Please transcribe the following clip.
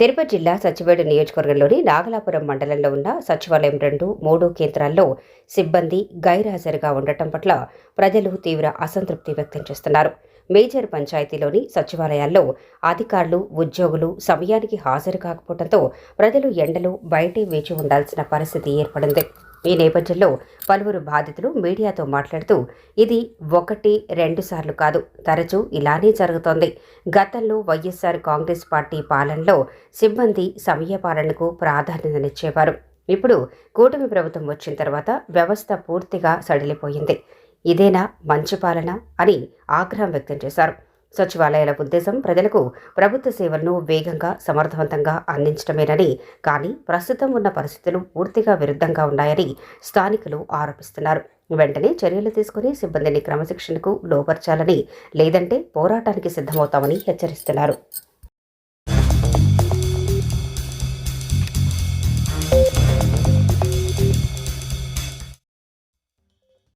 తిరుపతి జిల్లా సచివేడు నియోజకవర్గంలోని నాగలాపురం మండలంలో ఉన్న సచివాలయం రెండు మూడు కేంద్రాల్లో సిబ్బంది గైర్హాజరుగా ఉండటం పట్ల ప్రజలు తీవ్ర అసంతృప్తి వ్యక్తం చేస్తున్నారు. మేజర్ పంచాయతీలోని సచివాలయాల్లో అధికారులు ఉద్యోగులు సమయానికి హాజరు కాకపోవడంతో ప్రజలు ఎండలు బయటే వేచి ఉండాల్సిన పరిస్థితి ఏర్పడింది. ఈ నేపథ్యంలో పలువురు బాధితులు మీడియాతో మాట్లాడుతూ ఇది ఒకటి రెండు సార్లు కాదు. తరచూ ఇలానే జరుగుతోంది. గతంలో వైఎస్ఆర్ కాంగ్రెస్ పార్టీ పాలనలో సిబ్బంది సమయ పాలనకు ప్రాధాన్యతనిచ్చేవారు. ఇప్పుడు కూటమి ప్రభుత్వం వచ్చిన తర్వాత వ్యవస్థ పూర్తిగా సడిలిపోయింది. ఇదేనా మంచి పాలన అని ఆగ్రహం వ్యక్తం చేశారు. సచివాలయాల ఉద్దేశం ప్రజలకు ప్రభుత్వ సేవలను వేగంగా సమర్థవంతంగా అందించడమేనని. కానీ ప్రస్తుతం ఉన్న పరిస్థితులు పూర్తిగా విరుద్ధంగా ఉన్నాయని స్థానికులు ఆరోపిస్తున్నారు. వెంటనే చర్యలు తీసుకుని సిబ్బందిని క్రమశిక్షణకు లోపర్చాలని లేదంటే పోరాటానికి సిద్ధమవుతామని హెచ్చరిస్తున్నారు.